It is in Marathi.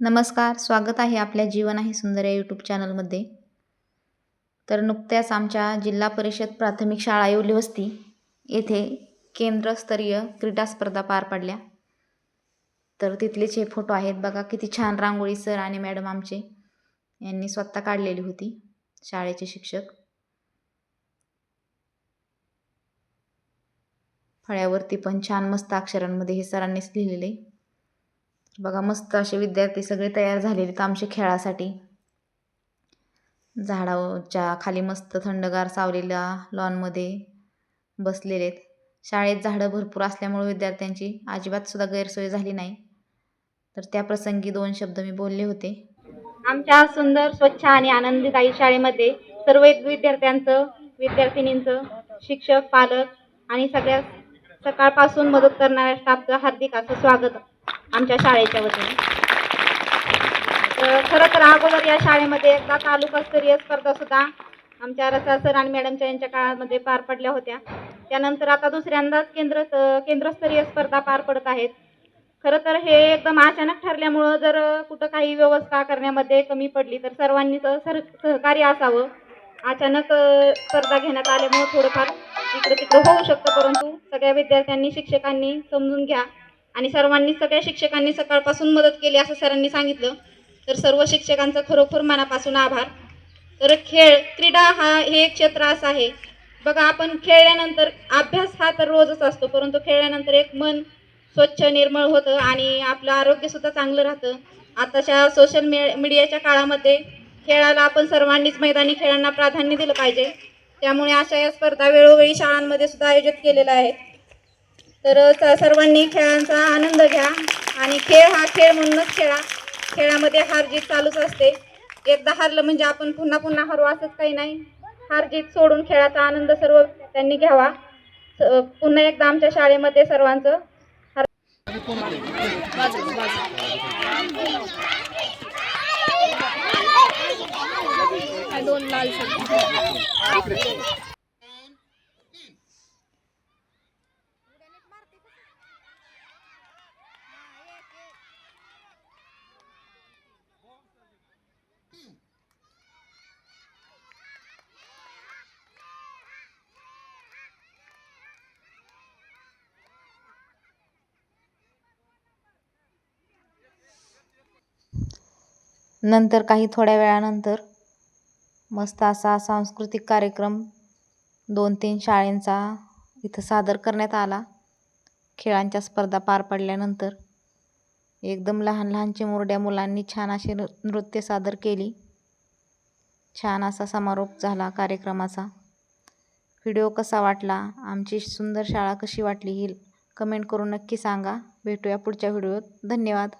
नमस्कार स्वागत आहे आपल्या जीवन आहे सुंदर या यूट्यूब चॅनलमध्ये तर नुकत्याच आमच्या जिल्हा परिषद प्राथमिक शाळा येवली वस्ती येथे केंद्रस्तरीय क्रीडा स्पर्धा पार पडल्या. तर तिथलेच हे फोटो आहेत बघा किती छान रांगोळी सर आणि मॅडम आमचे यांनी स्वतः काढलेली होती शाळेचे शिक्षक. फळ्यावरती पण छान मस्त अक्षरांमध्ये हे सरांनीच लिहिलेले. बघा मस्त असे विद्यार्थी सगळे तयार झालेले आहेत आमचे खेळासाठी. झाडाच्या खाली मस्त थंडगार सावलेल्या लॉनमध्ये बसलेले आहेत. शाळेत झाडं भरपूर असल्यामुळे विद्यार्थ्यांची अजिबातसुद्धा गैरसोय झाली नाही. तर त्या प्रसंगी दोन शब्द मी बोलले होते. आमच्या सुंदर स्वच्छ आणि आनंददायी शाळेमध्ये सर्व विद्यार्थ्यांचं विद्यार्थिनींचं शिक्षक पालक आणि सगळ्या सकाळपासून मदत करणाऱ्या स्टाफचं हार्दिक असं स्वागत. आमच्या शाळेच्या वतीने. तर खरं तर अगोदर या शाळेमध्ये एकदा तालुकास्तरीय स्पर्धा सुद्धा आमच्या रसा सर आणि मॅडमच्या यांच्या काळामध्ये पार पडल्या होत्या. त्यानंतर आता दुसऱ्यांदाच केंद्र केंद्रस्तरीय स्पर्धा पार पडत आहेत. खरं तर हे एकदम अचानक ठरल्यामुळं जर कुठं काही व्यवस्था करण्यामध्ये कमी पडली तर सर्वांनी सर सहकार्य असावं. अचानक स्पर्धा घेण्यात आल्यामुळं थोडंफार इकडं तिकडं होऊ शकतं परंतु सगळ्या विद्यार्थ्यांनी शिक्षकांनी समजून घ्या. आणि सर्वांनी सगळ्या शिक्षकांनी सकाळपासून मदत केली असं सरांनी सांगितलं. तर सर्व शिक्षकांचा खरोखर मनापासून आभार. तर खेळ क्रीडा हा हे एक क्षेत्र असं आहे. बघा आपण खेळल्यानंतर अभ्यास हा तर रोजच असतो परंतु खेळल्यानंतर एक मन स्वच्छ निर्मळ होतं आणि आपलं आरोग्यसुद्धा चांगलं राहतं. आताच्या सोशल मी मीडियाच्या काळामध्ये खेळाला आपण सर्वांनीच मैदानी खेळांना प्राधान्य दिलं पाहिजे. त्यामुळे अशा या स्पर्धा वेळोवेळी शाळांमध्ये सुद्धा आयोजित केलेल्या आहेत. तर स- सर्वांनी खेळांचा आनंद घ्या आणि खेळ हा खेळ म्हणूनच खेळा. खेळामध्ये हार जीत चालूच असते. एकदा हारलं म्हणजे आपण पुन्हा पुन्हा हरवू असंच काही नाही. हार जीत सोडून खेळाचा आनंद सर्व त्यांनी घ्यावा. पुन्हा एकदा आमच्या शाळेमध्ये सर्वांचं हर नंतर काही थोड्या वेळानंतर मस्त असा सांस्कृतिक कार्यक्रम दोन तीन शाळेंचा इथं सादर करण्यात आला. खेळांच्या स्पर्धा पार पडल्यानंतर एकदम लहान लहान चिमुरड्या मुलांनी छान अशी नृ नृत्य सादर केली. छान असा समारोप झाला कार्यक्रमाचा. व्हिडिओ कसा वाटला? आमची सुंदर शाळा कशी वाटली? ही कमेंट करून नक्की सांगा. भेटूया पुढच्या व्हिडिओत. धन्यवाद.